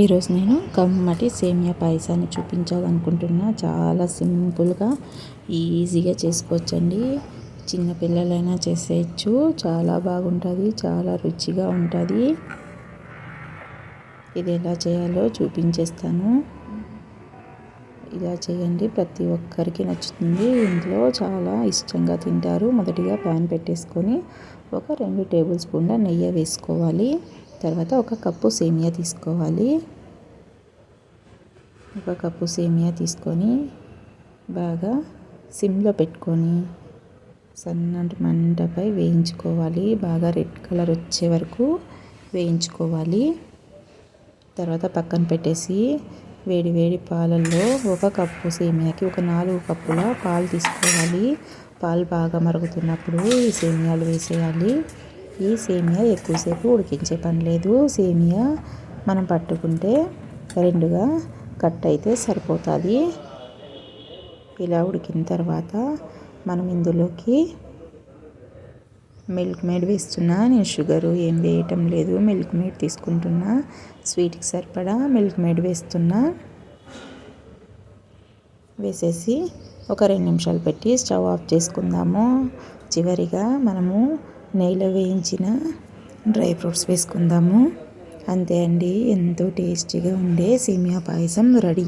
ఈరోజు నేను కమ్మటి సేమియా పాయసాన్ని చూపించాలనుకుంటున్నా. చాలా సింపుల్గా ఈజీగా చేసుకోవచ్చండి. చిన్నపిల్లలైనా చేసేయచ్చు. చాలా బాగుంటుంది చాలా రుచిగా ఉంటుంది. ఇది ఎలా చేయాలో చూపించేస్తాను. ఇలా చేయండి ప్రతి ఒక్కరికి నచ్చుతుంది. ఇంట్లో చాలా ఇష్టంగా తింటారు. మొదటిగా ప్యాన్ పెట్టేసుకొని ఒక రెండు టేబుల్ స్పూన్ల నెయ్యి వేసుకోవాలి. తర్వాత ఒక కప్పు సేమియా తీసుకోవాలి. ఒక కప్పు సేమియా తీసుకొని బాగా సిమ్లో పెట్టుకొని సన్నటి మంటపై వేయించుకోవాలి. బాగా రెడ్ కలర్ వచ్చే వరకు వేయించుకోవాలి. తర్వాత పక్కన పెట్టేసి వేడి వేడి పాలల్లో ఒక కప్పు సేమియాకి ఒక నాలుగు కప్పుల పాలు తీసుకోవాలి. పాలు బాగా మరుగుతున్నప్పుడు ఈ సేమియాలు వేసేయాలి. ఈ సేమియా ఎక్కువసేపు ఉడికించే పని లేదు. సేమియా మనం పట్టుకుంటే రెండుగా కట్ అయితే సరిపోతుంది. ఇలా ఉడికిన తర్వాత మనం ఇందులోకి మిల్క్ మేడ్ వేస్తున్నా. నేను షుగరు ఏం వేయటం లేదు. మిల్క్ మేడ్ తీసుకుంటున్నా. స్వీట్కి సరిపడా మిల్క్ మేడ్ వేస్తున్నా. వేసేసి ఒక రెండు నిమిషాలు పెట్టి స్టవ్ ఆఫ్ చేసుకుందాము. చివరిగా మనము నెయ్యిలో వేయించిన డ్రై ఫ్రూట్స్ వేసుకుందాము. అంతే అండి ఎంతో టేస్టీగా ఉండే సేమియా పాయసం రెడీ.